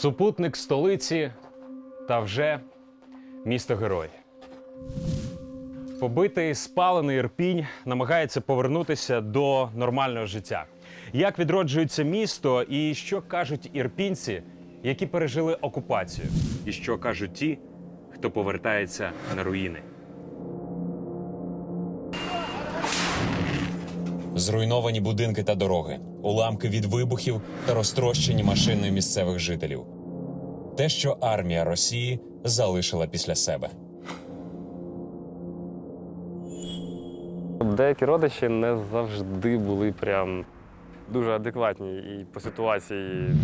Супутник столиці та вже місто герой. Побитий спалений Ірпінь намагається повернутися до нормального життя. Як відроджується місто і що кажуть ірпінці, які пережили окупацію? І що кажуть ті, хто повертається на руїни? Зруйновані будинки та дороги, уламки від вибухів та розтрощені машини місцевих жителів. Те, що армія Росії залишила після себе. Деякі родичі не завжди були прям дуже адекватні і по ситуації.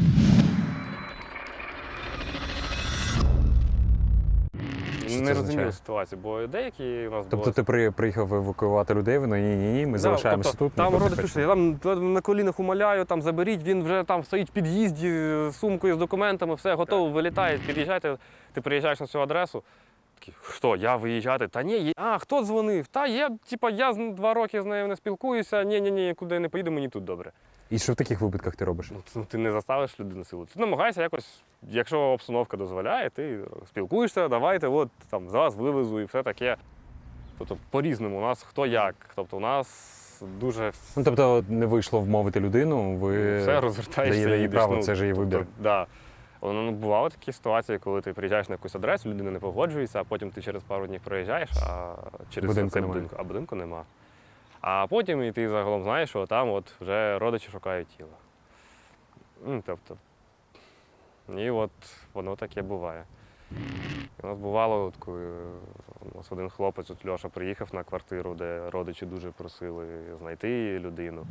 Це не розуміли означає? ситуацію, бо деякі у нас Тобто було... ти при, приїхав евакуювати людей, вони ні, ні, ні, ми Да, залишаємося тобто, тут. Там ніхто не родич хоче. пішли, я там на колінах умоляю, там заберіть, він вже там стоїть в під'їзді з сумкою з документами, все готово, вилітає, під'їжджайте, ти приїжджаєш на цю адресу. Такий, хто, я виїжджати? Та ні, є- а хто дзвонив? Та я, типа, я два роки з нею не спілкуюся, ні, ні, ні, куди не поїду, мені тут добре. І що в таких випадках ти робиш? Ну, це- ти не заставиш людину силу. Ти намагаєшся якось, якщо обстановка дозволяє, ти спілкуєшся, давайте, от там за вас вивезу і все таке. Тобто по-різному, у нас хто як. Тобто у нас дуже Ну тобто не вийшло вмовити людину, ви все розвертаєшся. їй їдеш, право, ну, це ж її вибір. Тобто, да. Воно ну, бували такі ситуації, коли ти приїжджаєш на якусь адресу, людина не погоджується, а потім ти через пару днів приїжджаєш, а через Будинку цей немає. будинку, а будинку нема. А потім і ти загалом знаєш, що там от вже родичі шукають тіло. Ну, тобто. І от воно таке буває. У нас бувало, от, коли у нас один хлопець, от Льоша, приїхав на квартиру, де родичі дуже просили знайти людину,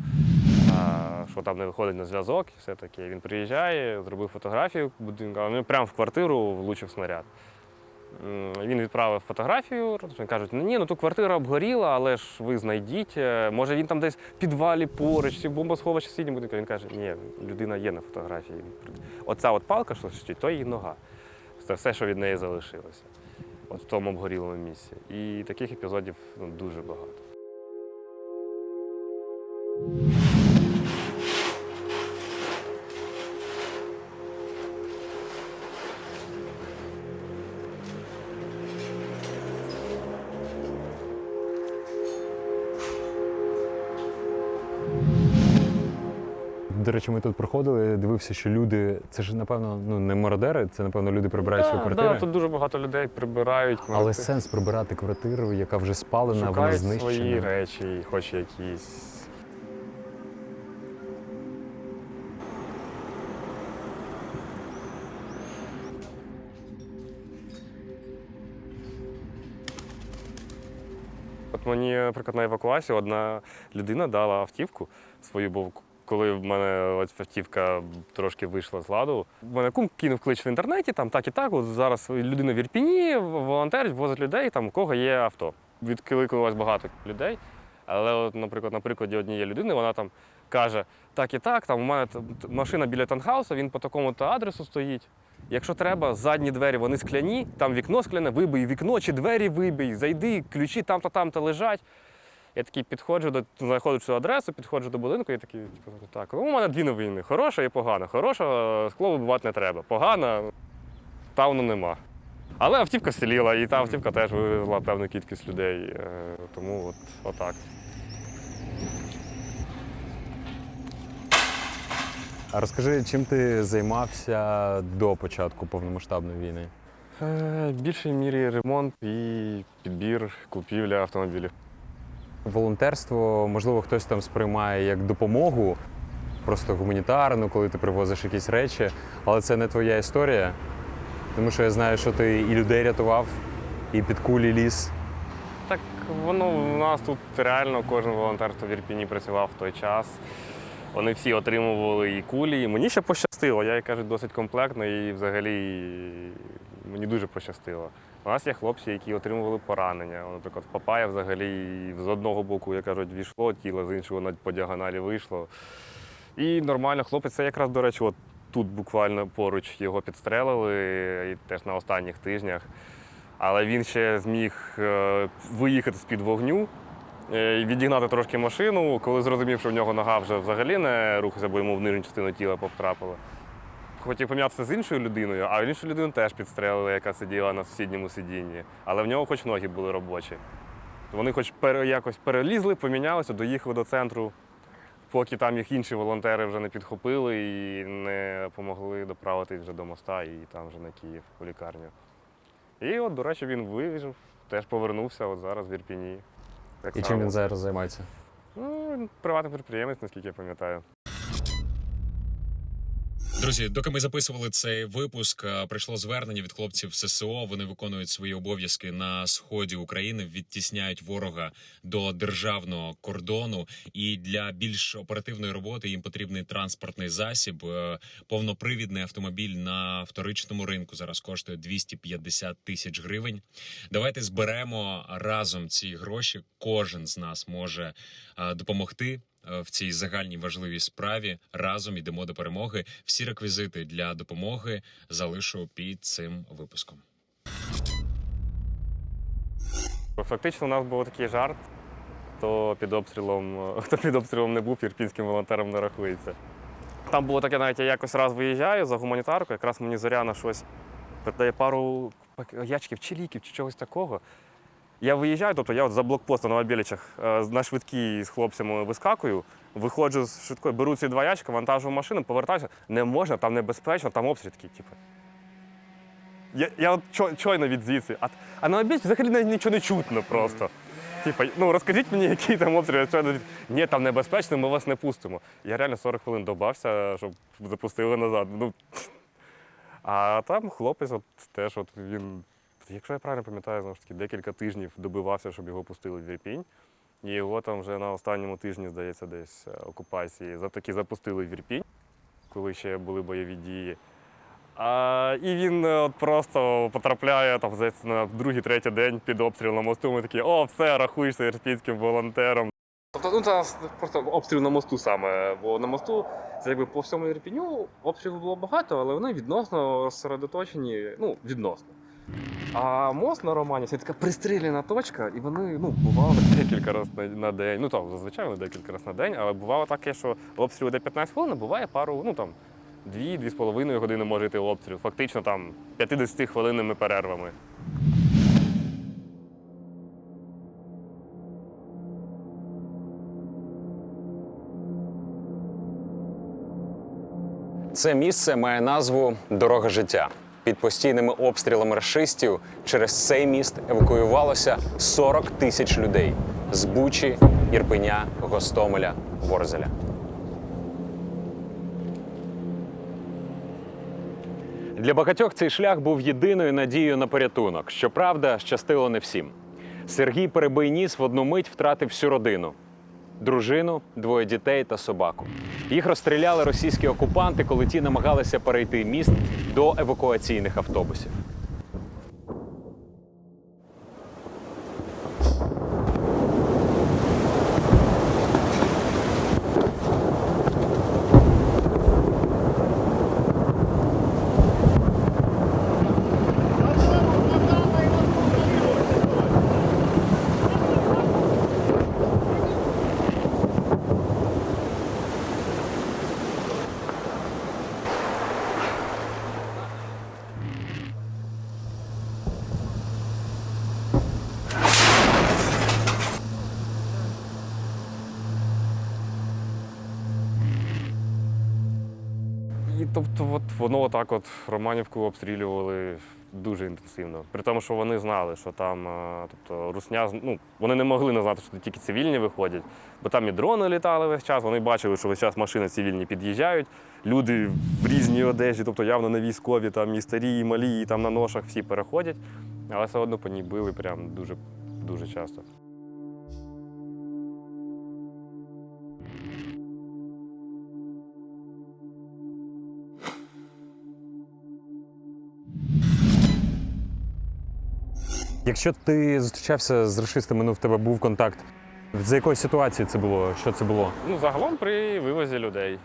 що там не виходить на зв'язок і все таке. Він приїжджає, зробив фотографію будинку, а він прямо в квартиру влучив снаряд. Він відправив фотографію, кажуть, ну ні, ну тут квартира обгоріла, але ж ви знайдіть. е, Може він там десь в підвалі поруч, чи бомбосховищі сусіднім будинку. Він каже, ні, людина є на фотографії. Оця от палка, що стоїть, то її нога. Це все, що від неї залишилося. От в тому обгорілому місці. І таких епізодів ну, дуже багато. Речі, ми тут проходили, дивився, що люди, це ж напевно ну не мародери, це напевно люди прибирають свої Да, квартири. да, тут дуже багато людей прибирають. Але сенс прибирати квартиру, яка вже спалена, вона шукають знищена. свої речі, хоч якісь. От мені, наприклад, на евакуацію одна людина дала автівку свою, бо коли в мене автівка трошки вийшла з ладу, в мене кум кинув клич в інтернеті, там так і так. От зараз людина в Ірпіні, волонтерить, возить людей, там у кого є авто. Відкликалось багато людей. Але, от, наприклад, на прикладі однієї людини, вона там каже: так і так, там у мене машина біля танхауса, він по такому-то адресу стоїть. Якщо треба, задні двері вони скляні, там вікно скляне, вибий вікно чи двері вибий, зайди, ключі там-то там-то лежать. Я такий підходжу до знаходжу цю адресу, підходжу до будинку і такий, типу, так, у мене дві новини: хороша і погана. Хороша скло вибивати не треба. Погана тауну нема. Але автівка селіла, і та автівка теж вивезла певну кількість людей. е, Тому от, отак. А розкажи, чим ти займався до початку повномасштабної війни? Е, В більшій мірі ремонт і підбір, купівля автомобілів. Волонтерство, можливо, хтось там сприймає як допомогу, просто гуманітарну, коли ти привозиш якісь речі, але це не твоя історія. Тому що я знаю, що ти і людей рятував, і під кулі ліс. Так воно у нас тут реально кожен волонтер, хто в Ірпіні працював в той час. Вони всі отримували і кулі. І мені ще пощастило. Я, як кажуть, досить комплектно і взагалі мені дуже пощастило. У нас є хлопці, які отримували поранення. Наприклад, Папая взагалі з одного боку, як кажуть, війшло тіло, з іншого навіть по діагоналі вийшло. І нормально, хлопець, це якраз, до речі, от тут буквально поруч його підстрелили, і теж на останніх тижнях. Але він ще зміг е, виїхати з-під вогню, е, відігнати трошки машину, коли зрозумів, що в нього нога вже взагалі не рухається, бо йому в нижню частину тіла потрапила. Хотів пом'ятися з іншою людиною, а іншу людину теж підстрелили, яка сиділа на сусідньому сидінні. Але в нього хоч ноги були робочі. Вони хоч пере, якось перелізли, помінялися, доїхали до центру, поки там їх інші волонтери вже не підхопили і не допомогли доправити вже до моста і там вже на Київ у лікарню. І от, до речі, він вижив, теж повернувся от зараз в Ірпіні. Так І само. чим він зараз займається? Ну, приватний підприємець, наскільки я пам'ятаю. Друзі, доки ми записували цей випуск, е, прийшло звернення від хлопців ССО. Вони виконують свої обов'язки на сході України, відтісняють ворога до державного кордону. І для більш оперативної роботи їм потрібний транспортний засіб. Е, Повнопривідний автомобіль на вторичному ринку зараз коштує 250 тисяч гривень. Давайте зберемо разом ці гроші. Кожен з нас може е, допомогти. Е, В цій загальній важливій справі разом йдемо до перемоги. Всі реквізити для допомоги залишу під цим випуском. Фактично, у нас був такий жарт, хто під обстрілом, хто під обстрілом не був, ірпінським волонтером не рахується. Там було таке, навіть я якось раз виїжджаю за гуманітарку, якраз мені Зоряна щось передає пару ячків чи ліків, чи чогось такого. Я виїжджаю, тобто я от за блокпостом на Мобілічах е, на швидкій з хлопцями вискакую, виходжу з швидкої, беру ці два ящика, вантажу в машину, повертаюся. Не можна, там небезпечно, там обстріл такий, типу. Я, я от чо- чойно від звідси. А, а на обід взагалі навіть нічого не чутно просто. Типа, ну розкажіть мені, який там обстріл. Від- Ні, там небезпечно, ми вас не пустимо. Я реально 40 хвилин добався, щоб запустили назад. Ну, а там хлопець от, теж от він, якщо я правильно пам'ятаю, знову ж таки, декілька тижнів добивався, щоб його пустили в Ірпінь. І його там вже на останньому тижні, здається, десь е, окупації таки запустили в Ірпінь, коли ще були бойові дії. А, і він е, от просто потрапляє там, здається, на другий, третій день під обстріл на мосту. Ми такі, о, все, рахуєшся ірпінським волонтером. Тобто, ну це просто обстріл на мосту саме. Бо на мосту, це якби по всьому Ірпіню обстрілів було багато, але вони відносно розсередоточені, ну, відносно. А мост на Романі це така пристріляна точка, і вони ну, бували декілька разів на, день. Ну там зазвичай вони декілька разів на день, але бувало таке, що обстріл йде 15 хвилин, а буває пару, ну там дві-дві з половиною години може йти обстріл. Фактично там 50 хвилинними перервами. Це місце має назву Дорога життя. Під постійними обстрілами рашистів через цей міст евакуювалося 40 тисяч людей з Бучі, Ірпеня, Гостомеля, Ворзеля. Для багатьох цей шлях був єдиною надією на порятунок. Щоправда, щастило не всім. Сергій Перебийніс в одну мить втратив всю родину дружину, двоє дітей та собаку. Їх розстріляли російські окупанти, коли ті намагалися перейти міст до евакуаційних автобусів. І тобто, от воно отак от Романівку обстрілювали дуже інтенсивно. При тому, що вони знали, що там, е, тобто, русня, ну, вони не могли не знати, що тут тільки цивільні виходять, бо там і дрони літали весь час. Вони бачили, що весь час машини цивільні під'їжджають. Люди в різній одежі, тобто явно не військові, там і старі, і малі, і там на ношах всі переходять, але все одно по ній били прям дуже, дуже часто. Якщо ти зустрічався з рашистами, ну в тебе був контакт. За якої ситуації це було? Що це було? Ну, загалом при вивозі людей,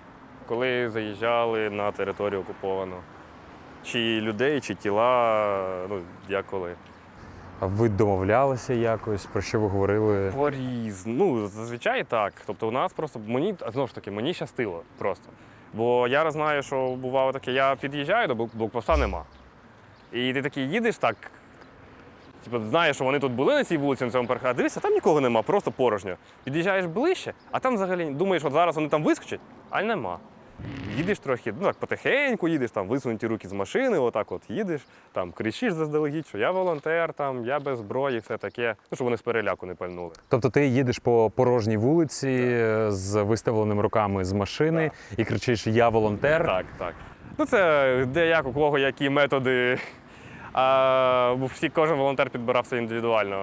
коли заїжджали на територію окуповану. Чи людей, чи тіла, ну, як коли. А ви домовлялися якось? Про що ви говорили? Поріз. Ну, зазвичай так. Тобто у нас просто мені, знову ж таки, мені щастило просто. Бо я знаю, що бувало таке, я під'їжджаю до блокпоста нема. І ти такий їдеш так, типу, знаєш, що вони тут були на цій вулиці, на цьому переході, а дивишся, там нікого нема, просто порожньо. Під'їжджаєш ближче, а там взагалі думаєш, от зараз вони там вискочать, а нема. Їдеш трохи, ну так потихеньку їдеш, там висунуті руки з машини, отак от їдеш, там кричиш заздалегідь, що я волонтер, там, я без зброї, все таке. Ну, щоб вони з переляку не пальнули. Тобто ти їдеш по порожній вулиці е, з виставленими руками з машини і кричиш Я волонтер. Так, так. Ну це де як, у кого які методи. Бо всі, кожен волонтер підбирався індивідуально.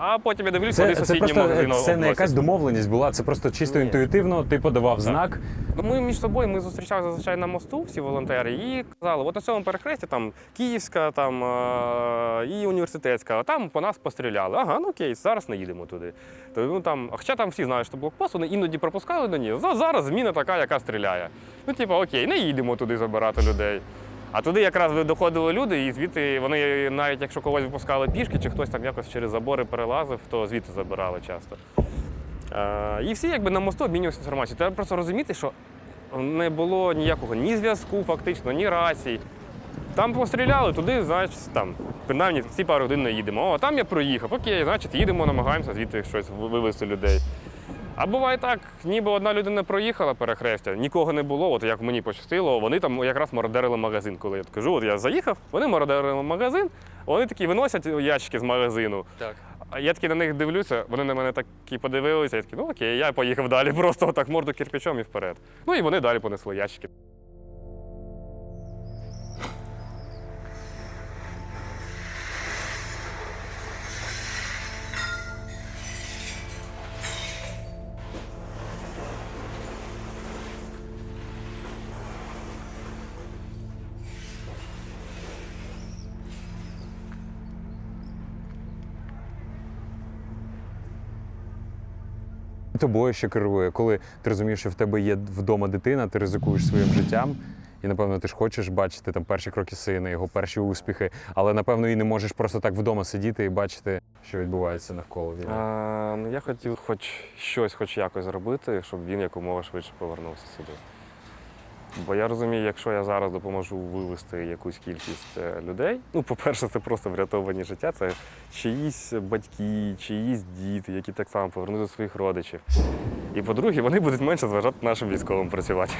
А, потім я дивлюся, вони це сусідні просто магазини. це не якась домовленість була, це просто чисто Ні. інтуїтивно. Ти подавав знак. Ну, Ми між собою ми зустрічалися зазвичай на мосту, всі волонтери, і казали, от на цьому перехресті там Київська там, і університетська, а там по нас постріляли. Ага, ну окей, зараз не їдемо туди. То, ну, там, хоча там всі знають, що блокпост, вони іноді пропускали до. За- Зараз зміна така, яка стріляє. Ну, типу, окей, не їдемо туди забирати людей. А туди якраз доходили люди, і звідти вони, навіть якщо когось випускали пішки, чи хтось там якось через забори перелазив, то звідти забирали часто. Е, І всі якби на мосту обмінювалися інформацією. Треба просто розуміти, що не було ніякого ні зв'язку, фактично, ні рацій. Там постріляли, туди, значить, там, принаймні ці пару годин не їдемо. О, там я проїхав, окей, значить, їдемо, намагаємося звідти щось вивезти людей. А буває так, ніби одна людина проїхала перехрестя, нікого не було, от як мені пощастило, вони там якраз мародерили магазин, коли я кажу, от я заїхав, вони мародерили магазин, вони такі виносять ящики з магазину. Так. А я такі на них дивлюся, вони на мене такі подивилися, я такий, ну окей, я поїхав далі, просто отак морду кирпичом і вперед. Ну і вони далі понесли ящики. Тобою ще керує, коли ти розумієш, що в тебе є вдома дитина, ти ризикуєш своїм життям. І напевно ти ж хочеш бачити там перші кроки сина, його перші успіхи, але напевно і не можеш просто так вдома сидіти і бачити, що відбувається навколо війни. Ну, я хотів хоч щось, хоч якось зробити, щоб він якомога швидше повернувся сюди. Бо я розумію, якщо я зараз допоможу вивести якусь кількість е, людей, ну, по-перше, це просто врятовані життя, це чиїсь батьки, чиїсь діти, які так само повернуть до своїх родичів. І по-друге, вони будуть менше зважати нашим військовим працювати.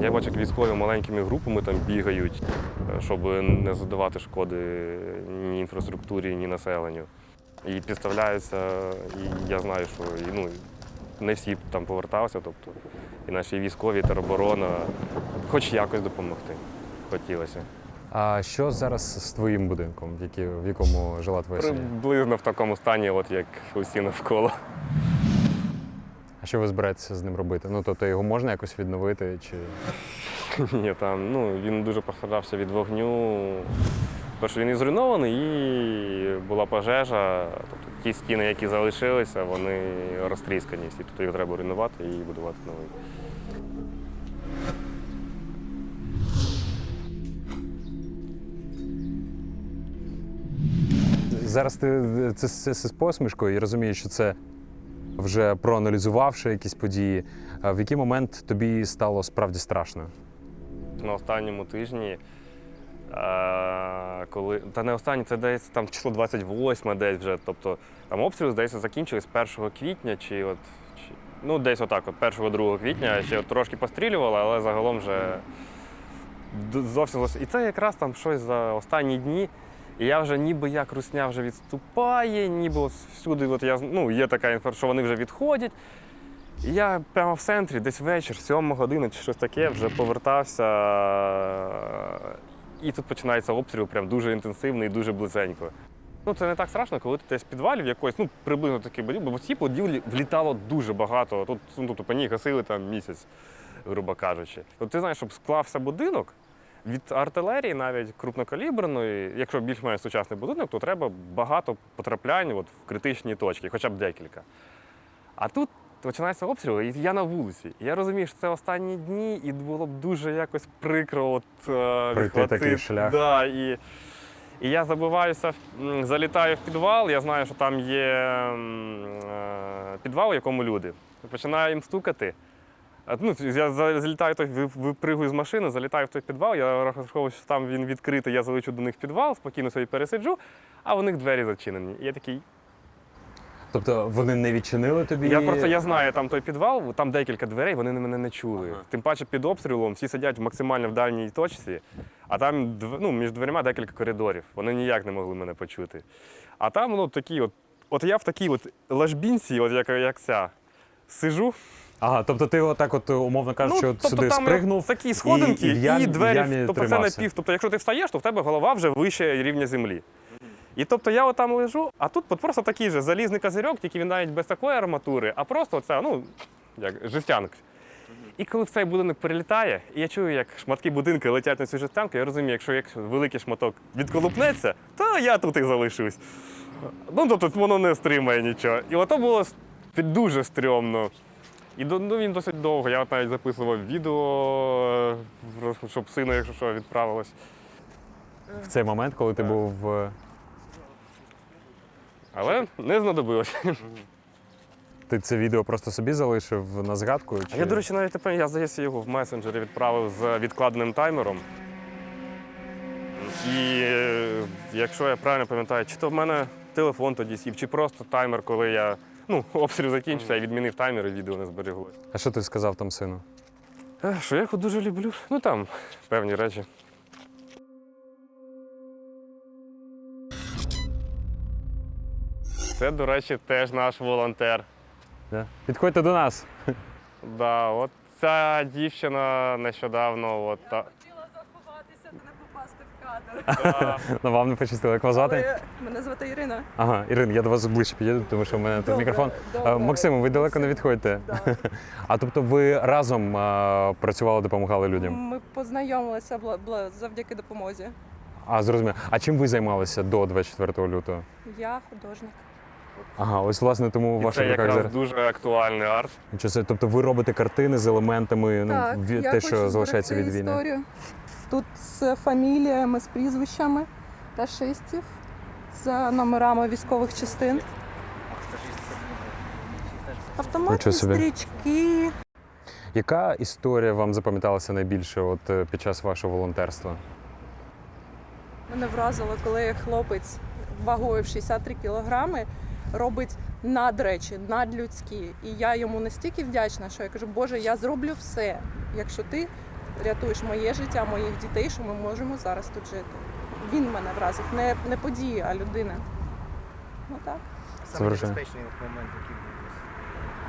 Я бачу, як військові маленькими групами там бігають, е, щоб не задавати шкоди ні інфраструктурі, ні населенню. І підставляються, і я знаю, що ну, не всі там поверталися, тобто і наші військові, і тероборона, хоч якось допомогти хотілося. А що зараз з твоїм будинком, в, які, в якому жила твоя сім'я? Приблизно в такому стані, от як усі навколо. А що ви збираєтеся з ним робити? Ну тобто його можна якось відновити? Чи Ні, там, ну, він дуже постраждався від вогню. Перше, він і зруйнований, і була пожежа. Ті стіни, які залишилися, вони розтріскані всі. Тобто їх треба руйнувати і будувати новий. зараз ти це, це, це з посмішкою і розумієш, що це вже проаналізувавши якісь події. В який момент тобі стало справді страшно? на останньому тижні, коли. Та не останній, це десь там число 28 десь вже. Тобто там обстріли, здається, закінчились 1 квітня чи от. Чи, ну, десь отак, от 1-2 квітня ще от трошки пострілювали, але загалом вже зовсім зовсім. І це якраз там щось за останні дні. І я вже ніби як русня вже відступає, ніби всюди от я, ну, є така інформація, що вони вже відходять. І я прямо в центрі, десь вечір, сьома година чи щось таке, вже повертався. І тут починається обстріл, прям дуже інтенсивний дуже близенько. Ну, це не так страшно, коли ти десь в підвалі в якоїсь, ну, приблизно такий будівлі, бо в цій будівлі влітало дуже багато. Тут, ну, по ній гасили там місяць, грубо кажучи. От ти знаєш, щоб склався будинок, від артилерії, навіть крупнокаліберної, якщо більш-менш сучасний будинок, то треба багато потраплянь от, в критичні точки, хоча б декілька. А тут починається обстріл, і я на вулиці. І я розумію, що це останні дні, і було б дуже якось прикро от, е, Пройти такий шлях. Да, і, і я забиваюся, залітаю в підвал, я знаю, що там є е, підвал, у якому люди. Починаю їм стукати. Ну, я залітаю, той, випригую з машини, залітаю в той підвал, я розраховую, що там він відкритий, я залечу до них в підвал, спокійно собі пересиджу, а у них двері зачинені. І я такий. Тобто вони не відчинили тобі. Я просто я знаю там той підвал, там декілька дверей, вони мене не чули. Ага. Тим паче під обстрілом всі сидять максимально в дальній точці, а там ну, між дверима декілька коридорів. Вони ніяк не могли мене почути. А там ну, такі от. От я в такій от ложбінці, от як, як ця, сижу. Ага, тобто ти отак, от умовно кажучи, от сюди Ну, там спригнув. такі сходинки і і, в в двері. ямі тобто це тримався. напів. Тобто, якщо ти встаєш, то в тебе голова вже вище рівня землі. І тобто я отам лежу, а тут от просто такий же залізний козирьок, тільки він навіть без такої арматури, а просто оця, ну, як жестянка. І коли в цей будинок перелітає, і я чую, як шматки будинку летять на цю жестянку, я розумію, якщо, якщо великий шматок відколупнеться, то я тут і залишусь. Ну, тобто воно не стримає нічого. І ото було дуже стрьомно. І ну, він досить довго. Я от навіть записував відео, е, щоб сину, якщо що, відправилось. В цей момент, коли ти був. Але не знадобилось. Ти це відео просто собі залишив на згадку? А я, до речі, навіть тепер, я здається, його в месенджері відправив з відкладеним таймером. І е, якщо я правильно пам'ятаю, чи то в мене телефон тоді сів, чи просто таймер, коли я. Ну, обстріл закінчився, я відмінив таймер і відео не збереглося. А що ти сказав там сину? Е, Що я його дуже люблю. Ну там певні речі. Це, до речі, теж наш волонтер. Да? Підходьте до нас. Да, от ця дівчина нещодавно. От, та, Хотіла заховатися та не попасти в кадр. та, Ну, вам не пощастило, як вас звати? Але Мене звати Ірина. Ага, Ірин, я до вас ближче підійду, тому що в мене тут Добре, мікрофон. добре. А, Максим, ви далеко не відходьте. Да. А тобто ви разом а, працювали, допомагали людям? Ми познайомилися бла- бла- завдяки допомозі. А, зрозуміло. А чим ви займалися до 24 лютого? Я художник. Ага, ось власне тому і ваших це якраз зараз. дуже актуальний арт. Нічого собі. Тобто ви робите картини з елементами, ну, від- я те, хочу що залишається від зберегти війни. історію. Тут з фаміліями, з прізвищами рашистів, з номерами військових частин. Автоматні Нічого собі. стрічки. Яка історія вам запам'яталася найбільше от, е, під час вашого волонтерства? Мене вразило, коли хлопець вагою в 63 кілограми робить надречі, надлюдські. І я йому настільки вдячна, що я кажу, Боже, я зроблю все, якщо ти рятуєш моє життя, моїх дітей, що ми можемо зараз тут жити. Він мене вразив, не, не події, а людина. Ну так. Саме небезпечний момент, який був.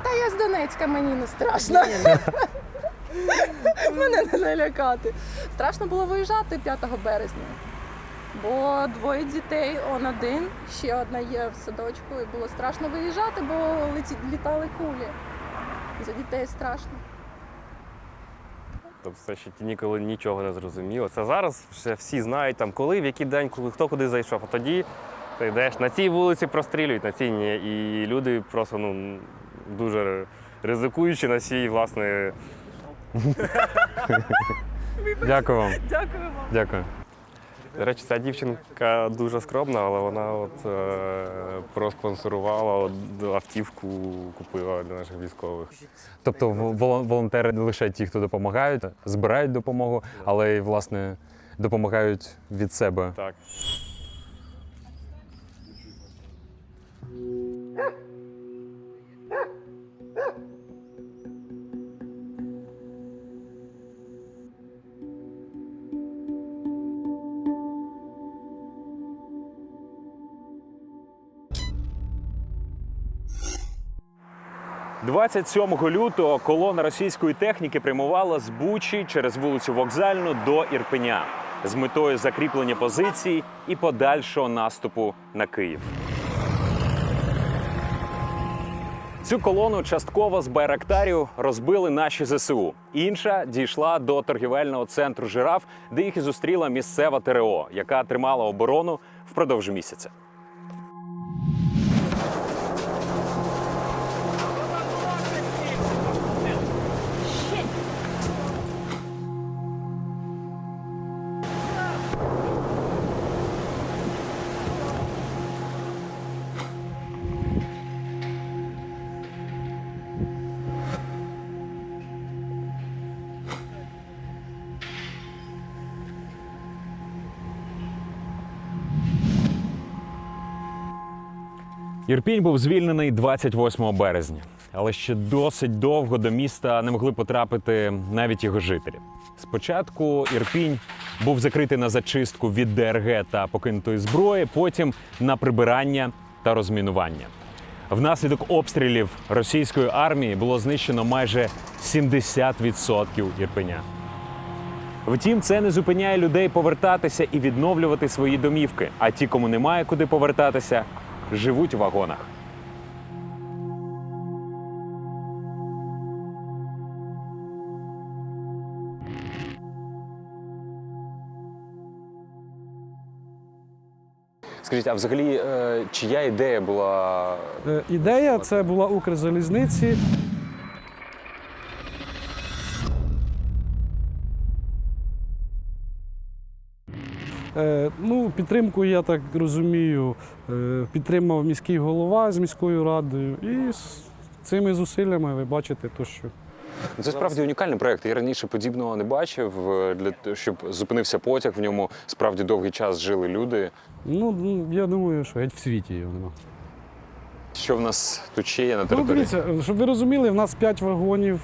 Та я з Донецька, мені не страшно. Мене не налякати. Страшно було виїжджати 5 березня. Бо двоє дітей, он один, ще одна є в садочку, і було страшно виїжджати, бо леті, літали кулі. За дітей страшно. Тобто це ще ніколи нічого не зрозуміло. Це зараз ще всі знають, там, коли, в який день, коли хто куди зайшов. А тоді ти йдеш на цій вулиці прострілюють, на цій ні. І люди просто ну, дуже ризикуючи на цій, власне, Дякую вам. Дякую вам. Дякую. До речі, ця дівчинка дуже скромна, але вона от, е, проспонсорувала от, автівку, купила для наших військових. Тобто волон- волонтери не лише ті, хто допомагають, збирають допомогу, але й власне допомагають від себе. Так. – 27 лютого колона російської техніки прямувала з Бучі через вулицю Вокзальну до Ірпеня з метою закріплення позицій і подальшого наступу на Київ. Цю колону частково з байрактарів розбили наші ЗСУ. Інша дійшла до торгівельного центру жираф, де їх і зустріла місцева ТРО, яка тримала оборону впродовж місяця. Ірпінь був звільнений 28 березня, але ще досить довго до міста не могли потрапити навіть його жителі. Спочатку Ірпінь був закритий на зачистку від ДРГ та покинутої зброї, потім на прибирання та розмінування. Внаслідок обстрілів російської армії було знищено майже 70% Ірпеня. Втім, це не зупиняє людей повертатися і відновлювати свої домівки. А ті, кому немає куди повертатися, живуть у вагонах. Скажіть, а взагалі, е, чия ідея була Е, Ідея це була Укрзалізниці. Ну, підтримку, я так розумію, е, підтримав міський голова з міською радою. І з цими зусиллями ви бачите, то, що Ну, Це справді унікальний проект. Я раніше подібного не бачив. е, Для того, щоб зупинився потяг, в ньому справді довгий час жили люди. ну, ну, я думаю, що геть в світі його нема. Що в нас тут ще є на Ну, території? дивіться, щоб ви розуміли, в нас 5 вагонів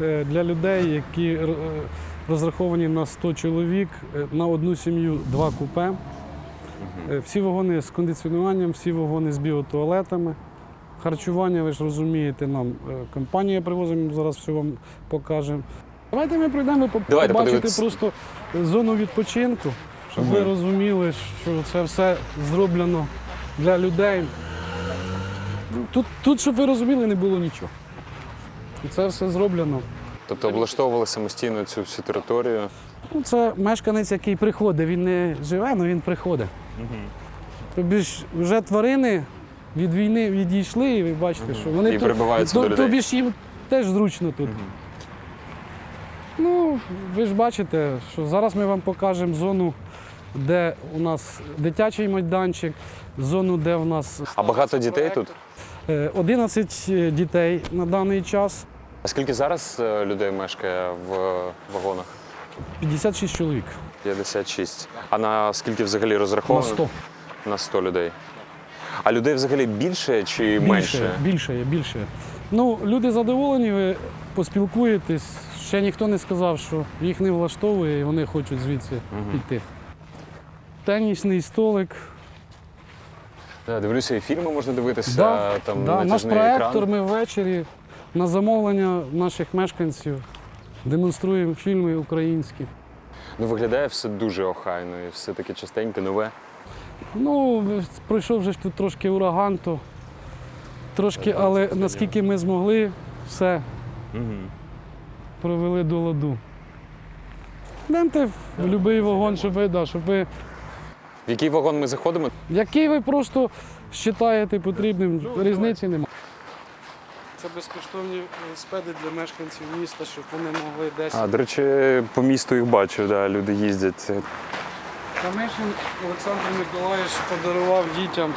е, для людей, які е, розраховані на 100 чоловік, е, на одну сім'ю два купе. Е, Всі вагони з кондиціонуванням, всі вагони з біотуалетами. Харчування, ви ж розумієте, нам е, компанія привозимо, зараз все вам покажемо. Давайте ми пройдемо, ви по- Давайте побачите подивитись. просто зону відпочинку, щоб ви розуміли, що це все зроблено для людей. Тут, тут, щоб ви розуміли, не було нічого. Це все зроблено. Тобто облаштовували самостійно цю всю територію. Ну, це мешканець, який приходить. Він не живе, але він приходить. Тобі ж вже тварини від війни відійшли, і ви бачите, що вони І прибиваються до людей. Тобі ж їм теж зручно тут. Ну, ви ж бачите, що зараз ми вам покажемо зону, де у нас дитячий майданчик, зону, де у нас А багато дітей тут? е, 11 дітей на даний час, А скільки зараз е, людей мешкає в вагонах? 56 чоловік 56. А на скільки взагалі на розраховано? 100. На 100 людей. А людей взагалі більше чи менше? Більше, більше є, більше. Ну, люди задоволені, ви поспілкуєтесь. Ще ніхто не сказав, що їх не влаштовує і вони хочуть звідси піти. Тенісний столик. Да, дивлюся, і фільми можна дивитися. Да, там да, наш проектор, екран. ми ввечері на замовлення наших мешканців демонструємо фільми українські. Ну, виглядає все дуже охайно і все таке частеньке, нове. Ну, пройшов вже тут трошки ураган, то трошки, але наскільки ми змогли, все провели до ладу. Йдемте в будь-який вагон, щоб ви, да, щоб ви, В який вагон ми заходимо? який ви просто вважаєте потрібним, різниці немає. Це безкоштовні велосипеди для мешканців міста, щоб вони могли десь. А, до речі, по місту їх бачу, да, люди їздять. Камишин Олександр Миколаївич подарував дітям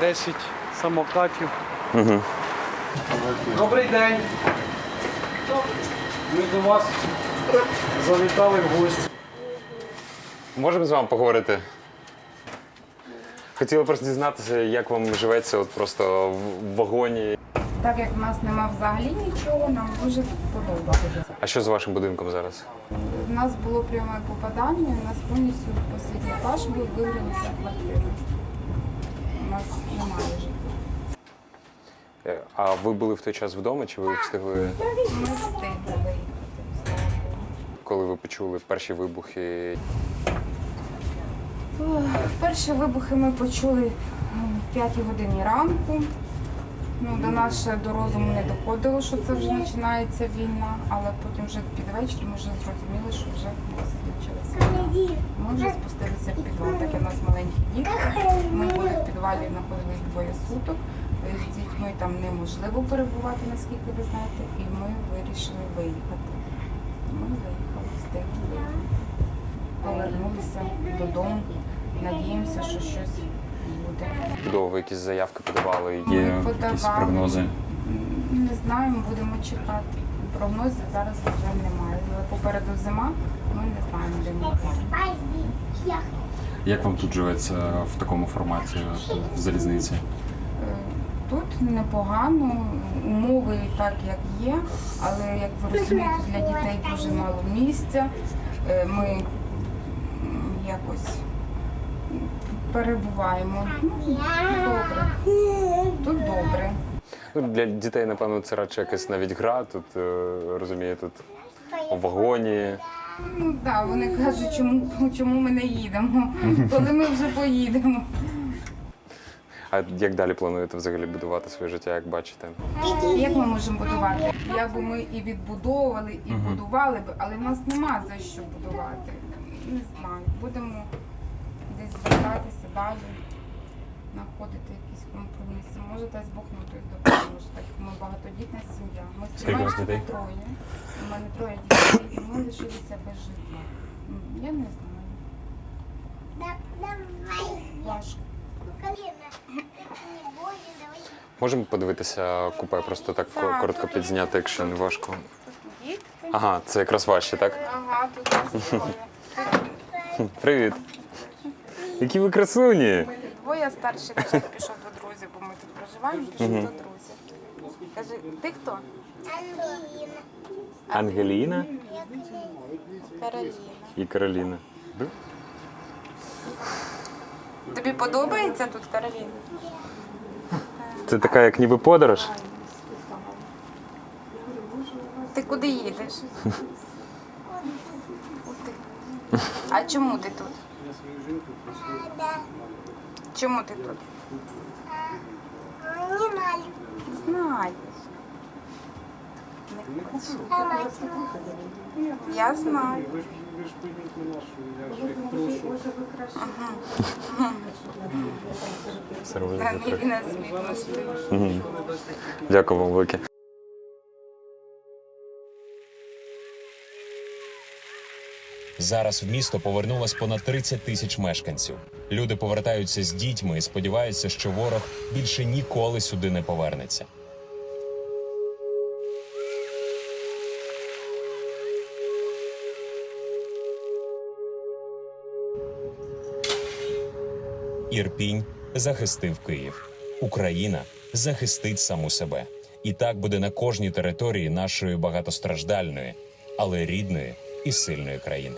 10 самокатів. Угу. Добрий день. Ми до вас завітали в гості. Можемо з вами поговорити? Хотіли просто дізнатися, як вам живеться от просто в вагоні. Так як в нас нема взагалі нічого, нам дуже подобається. А що з вашим будинком зараз? У нас було пряме попадання, у нас повністю останній етаж був вигрілися квартира. У нас немає житла. Е, А ви були в той час вдома, чи ви встигли, Ми встигли виїхати, слава коли ви почули перші вибухи? Перші вибухи ми почули о 5 годині ранку. Ну, до нас ще до розуму не доходило, що це вже починається війна, але потім вже під вечір ми вже зрозуміли, що вже у нас почалася війна. Ми вже спустилися в підвал, так у нас маленькі діти. Ми були в підвалі, знаходились двоє суток. З дітьми там неможливо перебувати, наскільки ви знаєте, і ми вирішили виїхати. Ми виїхали, встигли виїхати. Повернулися додому. Надіємося, що щось буде. Чудово, якісь заявки подавали? Ми Є якісь прогнози? Не знаємо, будемо чекати. Прогнозів зараз вже немає. Але попереду зима, ми не знаємо, де ми будемо. Як вам тут живеться в такому форматі в залізниці? Е, Тут непогано, умови так як є, але як ви розумієте, для дітей дуже мало місця. Е, Ми м, якось перебуваємо. Добре. Тут добре. Ну, для дітей, напевно, це радше якась навіть гра. Тут е, розуміє, тут у вагоні. Ну так, да, вони кажуть, чому, чому ми не їдемо, коли ми вже поїдемо. А як далі плануєте взагалі будувати своє життя, як бачите? Як ми можемо будувати? Як би ми і відбудовували, і будували б, але в нас нема за що будувати. Не знаю. Будемо десь звертатися далі, знаходити якісь компроміси. Може, дасть Бог нам хтось допоможе. Так як ми багатодітна сім'я. Ми Скільки у вас дітей? троє. У мене троє дітей, і ми лишилися без житла. Я не знаю. Важко. Можемо подивитися купе, просто так ко- коротко підзняти, якщо не важко. Дітки. Ага, це якраз ваші, так? Ага, тут нас троє. Привіт. Які ви красуні! Двоє старший каже, пішов до друзів, бо ми тут проживаємо, пішов до друзів. Каже, ти хто? Ангеліна Кароліна. і Кароліна. Тобі подобається тут Кароліна? Це така, як ніби подорож. Ти куди їдеш? А чому ти тут? Чому ти тут? Знаєш. Не хочеш. Я знаю. Все робить Та трохи. ні, на смітно стоїш. Мгм. Дякую вам велике. Зараз в місто повернулось понад 30 тисяч мешканців. Люди повертаються з дітьми і сподіваються, що ворог більше ніколи сюди не повернеться. Ірпінь захистив Київ. Україна захистить саму себе. І так буде на кожній території нашої багатостраждальної, але рідної і сильної країни.